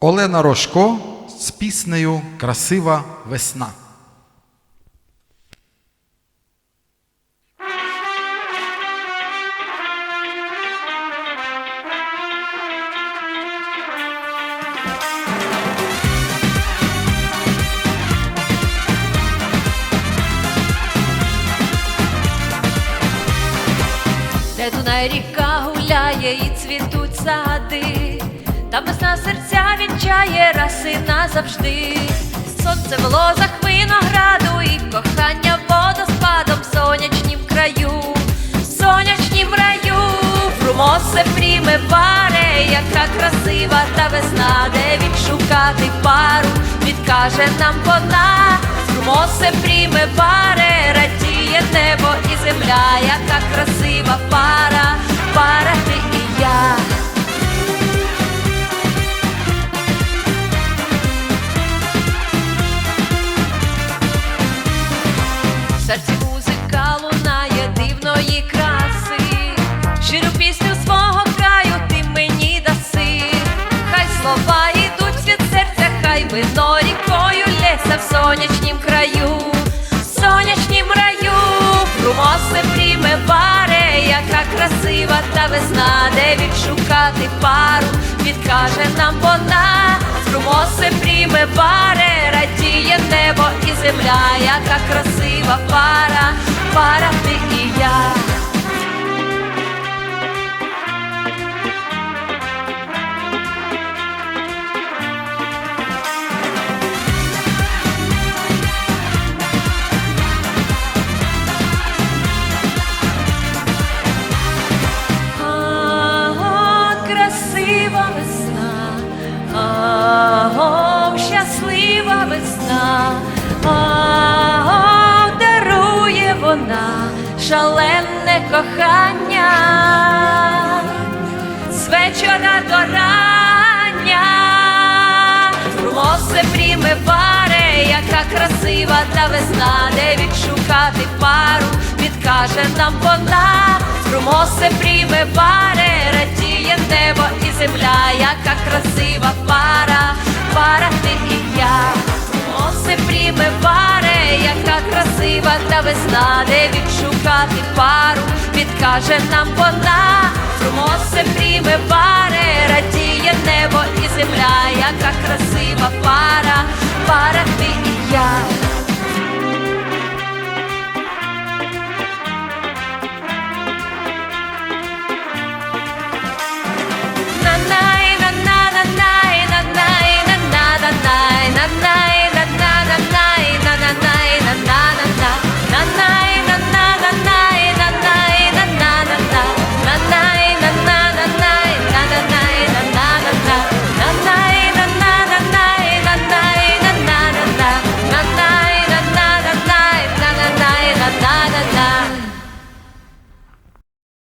Олена Рожко з піснею Красива весна. Де Дунай ріка гуляє і цвітуть сади, там весна серця вінчає раси назавжди. Сонце в лозах винограду і кохання водоспадом в сонячнім краю, в сонячнім раю, Фрумосе пріме паре, яка красива та весна, де відшукати пару, відкаже нам вона, Фрумосе пріме паре, рікою лється в сонячнім краю, в сонячнім раю, Фрумосе пріме паре, яка красива та весна, де відшукати пару, відкаже нам вона, Фрумосе пріме паре, радіє небо і земля, яка красива пара, пара ти і я. Весна, дарує вона шалене кохання, з вечора до рання, Фрумосе пріме паре, яка красива та весна, де відшукати пару, відкаже нам вона, Фрумосе пріме паре, радіє небо і земля, яка красива пара, пара ти і я сонце пріме паре, яка красива та весна, де відшукати пару, відкаже нам вона, Сонце пріме паре, радіє небо і земля, яка красива пара. night.